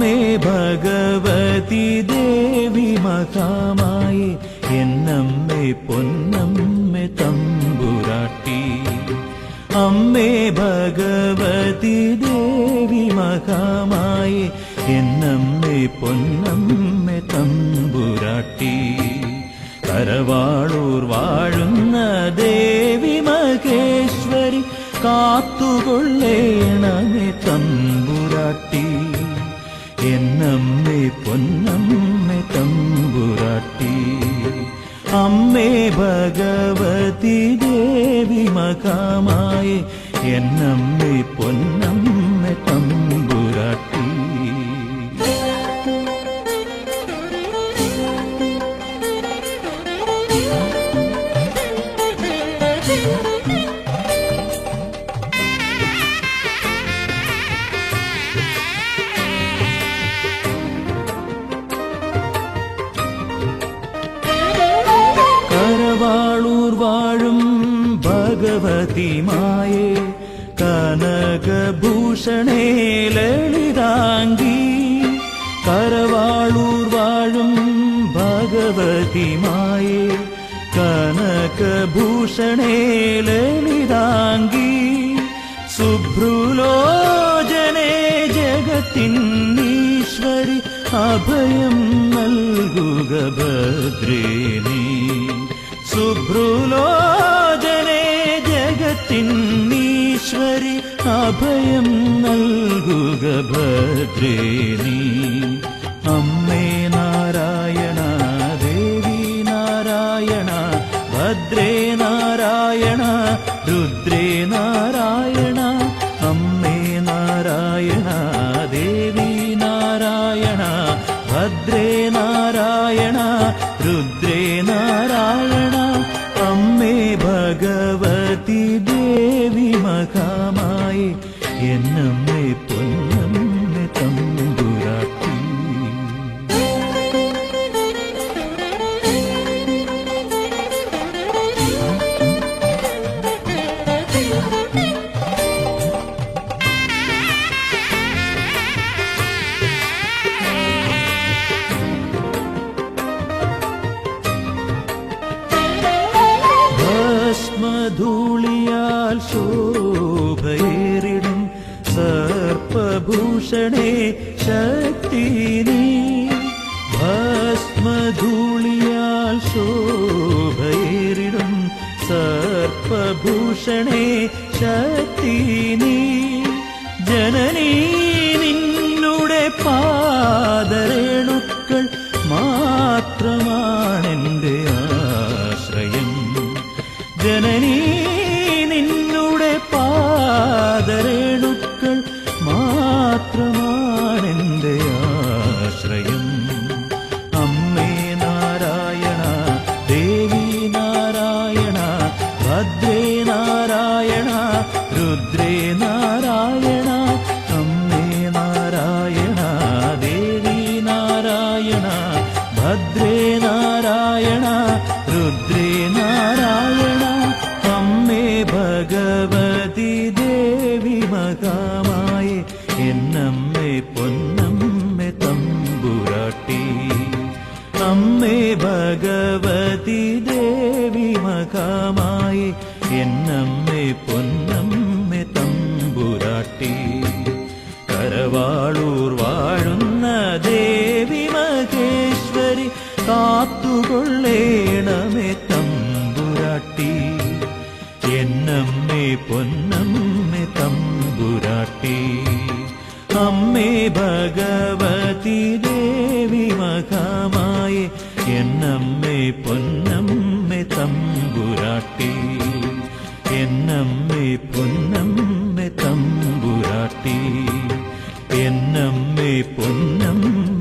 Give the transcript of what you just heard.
ഭഗവതി ദേവി മകാമായി എന്നമ്മേ പൊന്നമ്മേ തമ്പുരാട്ടി. അമ്മേ ഭഗവതി ദേവി മകാമായി എന്നമ്മേ പൊന്നമ്മേ തമ്പുരാട്ടി. കരവാളൂർ വാഴുന്ന ദേവി മഹേശ്വരി കാത്തുകൊള്ളേണമേ തമ്പുരാട്ടി. എന്നമ്മേ പൊന്നമ്മേ തമ്പുരാട്ടി. അമ്മേ ഭഗവതി ദേവി മകാമായി എന്നമ്മേ പൊന്നമ്മേ തമ്പുരാട്ടി. കരവാളൂർ ഭഗവതി മായേ കനകഭൂഷണേ ലളിതാംഗി. കരവാളൂർ വാഴും ഭഗവതി മായേ കനകഭൂഷണേ ലളിതാംഗി. ശുഭ്രുലോചനേ ജഗത്തിന്നീശ്വരി അഭയം നൽകുക ഭദ്രേനി. ശുഭ്രുലോചനേ ജഗത്തിന്നീശ്വരി അഭയം നൽകുക ഭദ്രേനി അമ്മേ നാരായണ ദേവി നാരായണ ഭദ്രേ നാരായണ രുദ്രേ നാരായണ. അമ്മേ നാരായണ ദേവി നാരായണ ഭദ്രേ നാരായണ രുദ്രേ നാരായണ. അമ്മേ ഭഗവതി ദേവി മകാമായി എന്നമ്മേ പൊന്നമ്മേ തമ്പുരാട്ടി. ഭസ്മധൂളിയാൽ ശോഭയേറിടും സർപ്പഭൂഷണേ ശക്തി നീ. ഭസ്മധൂളിയാൽ ശോഭയേറിടും സർപ്പഭൂഷണേ ശക്തി നീ. ജനനീ നിന്നുടെ പാദരേണുക്കൾ മാത്രമാണെന്റെ ആശ്രയം. ജനനീ നിന്നുടെ പാദരേണുക്കൾ മാത്രമാണെന്റെ ആശ്രയം. അമ്മേ നാരായണ ദേവി നാരായണ ഭദ്രേ നാരായണ രുദ്രേ നാരായണ അമ്മേ നാരായണ ദേവി നാരായണ ഭദ്രേ നാരായണ രുദ്രേ നാരായണ അമ്മേ ഭഗവതി ദേവി മകാമായി എന്നമ്മേ പൊന്നമ്മേ തമ്പുരാട്ടി. അമ്മേ ഭഗവതി ദേവി മകാമായി എന്നമ്മേ പൊന്നമ്മേ തമ്പുരാട്ടി. കരവാളൂർ വാഴുന്ന ദേവി മഹേശ്വരി കാത്തുകൊള്ളേണമേ തമ്പുരാട്ടി. എന്നമ്മേ പൊന്നമ്മേ തമ്പുരാട്ടി. അമ്മേ ഭഗവതി ദേവി മകമായി എന്നമ്മേ പൊന്നമ്മേ തമ്പുരാട്ടി. എന്നമ്മേ പൊന്നമ്മേ തമ്പുരാട്ടി. എന്നമ്മേ പൊന്നമ്മേ